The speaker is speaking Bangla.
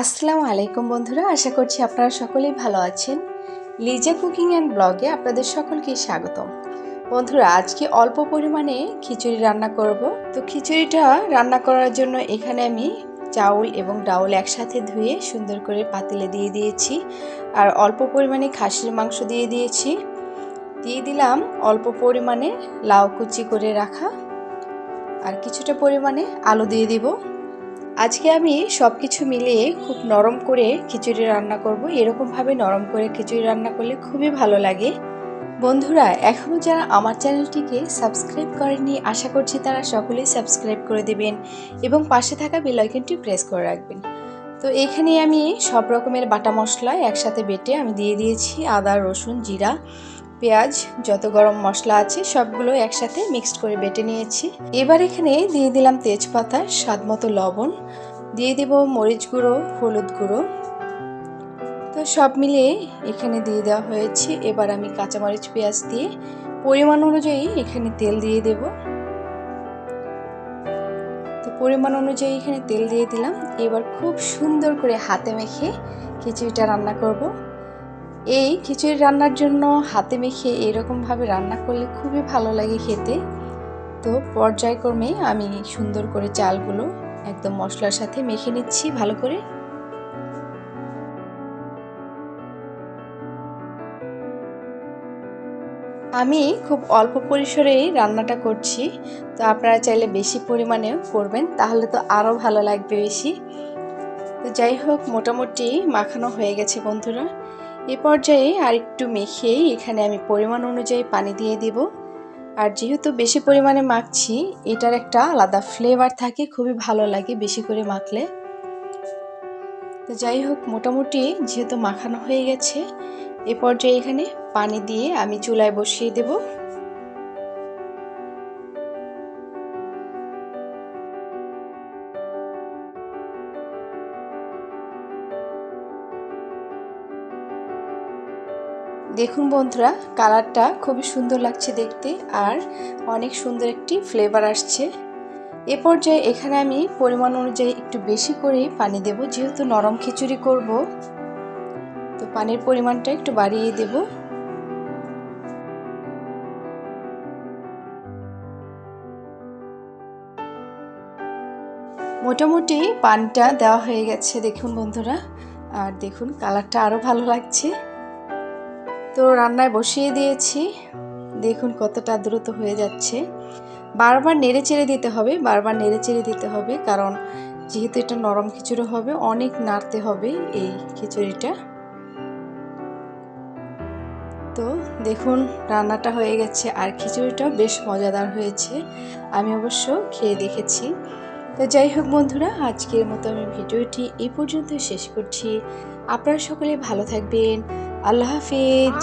আসসালামু আলাইকুম বন্ধুরা, আশা করছি আপনারা সকলেই ভালো আছেন। লিজা কুকিং অ্যান্ড ব্লগে আপনাদের সকলকে স্বাগতম। বন্ধুরা, আজকে অল্প পরিমাণে খিচুড়ি রান্না করব। তো খিচুড়িটা রান্না করার জন্য এখানে আমি চাউল এবং ডাউল একসাথে ধুয়ে সুন্দর করে পাতিলে দিয়ে দিয়েছি। আর অল্প পরিমাণে খাসির মাংস দিয়ে দিয়েছি। দিয়ে দিলাম অল্প পরিমাণে লাউ কুচি করে রাখা। আর কিছুটা পরিমাণে আলু দিয়ে দিব। আজকে আমি সব কিছু মিলিয়ে খুব নরম করে খিচুড়ি রান্না করব। এরকমভাবে নরম করে খিচুড়ি রান্না করলে খুবই ভালো লাগে। বন্ধুরা এখনও যারা আমার চ্যানেলটিকে সাবস্ক্রাইব করেননি, আশা করছি তারা সকলেই সাবস্ক্রাইব করে দেবেন এবং পাশে থাকা বেল আইকনটি প্রেস করে রাখবেন। তো এখানে আমি সব রকমের বাটা মশলা একসাথে বেটে আমি দিয়ে দিয়েছি আদা, রসুন, জিরা। পেঁয়াজ, যত গরম মশলা আছে সবগুলো একসাথে মিক্সড করে বেটে নিয়েছি। এবার এখানে দিয়ে দিলাম তেজপাতা, স্বাদ মতো লবণ। দিয়ে দেব মরিচ গুঁড়ো, হলুদ গুঁড়ো। তো সব মিলিয়ে এখানে দিয়ে দেওয়া হয়েছে। এবার আমি কাঁচামরিচ পেঁয়াজ দিয়ে পরিমাণ অনুযায়ী এখানে তেল দিয়ে দেব। তো পরিমাণ অনুযায়ী এখানে তেল দিয়ে দিলাম। এবার খুব সুন্দর করে হাতে মেখে খিচুড়িটা রান্না করব। এই খিচুড়ি রান্নার জন্য হাতে মেখে এরকমভাবে রান্না করলে খুবই ভালো লাগে খেতে। তো পর্যায়ক্রমে আমি সুন্দর করে চালগুলো একদম মশলার সাথে মেখে নিচ্ছি ভালো করে। আমি খুব অল্প পরিসরেই রান্নাটা করছি। তো আপনারা চাইলে বেশি পরিমাণেও করবেন, তাহলে তো আরও ভালো লাগবে বেশি। তো যাই হোক, মোটামুটি মাখানো হয়ে গেছে বন্ধুরা। এ পর্যায়ে আর একটু মেখেই এখানে আমি পরিমাণ অনুযায়ী পানি দিয়ে দেব। আর যেহেতু বেশি পরিমাণে মাখছি, এটার একটা আলাদা ফ্লেভার থাকে, খুবই ভালো লাগে বেশি করে মাখলে। তো যাই হোক, মোটামুটি যেহেতু মাখানো হয়ে গেছে, এ পর্যায়ে এখানে পানি দিয়ে আমি চুলায় বসিয়ে দেবো। দেখুন বন্ধুরা, কালারটা খুবই সুন্দর লাগছে দেখতে আর অনেক সুন্দর একটি ফ্লেভার আসছে। এ পর্যায়ে এখানে আমি পরিমাণ অনুযায়ী একটু বেশি করে পানি দেব, যেহেতু নরম খিচুড়ি করব। তো পানির পরিমাণটা একটু বাড়িয়ে দেব। মোটামুটি পানটা দেওয়া হয়ে গেছে দেখুন বন্ধুরা। আর দেখুন, কালারটা আরও ভালো লাগছে। তো রান্নায় বসিয়ে দিয়েছি। দেখুন কতটা দ্রুত হয়ে যাচ্ছে। বারবার নেড়ে চেড়ে দিতে হবে, বারবার নেড়ে চেড়ে দিতে হবে, কারণ যেহেতু এটা নরম খিচুড়ি হবে, অনেক নাড়তে হবে এই খিচুড়িটা। তো দেখুন রান্নাটা হয়ে গেছে, আর খিচুড়িটাও বেশ মজাদার হয়েছে, আমি অবশ্য খেয়ে দেখেছি। তো যাই হোক বন্ধুরা, আজকের মতো আমি ভিডিওটি এই পর্যন্ত শেষ করছি। আপনারা সকলে ভালো থাকবেন আল্লাহ হাফিজ।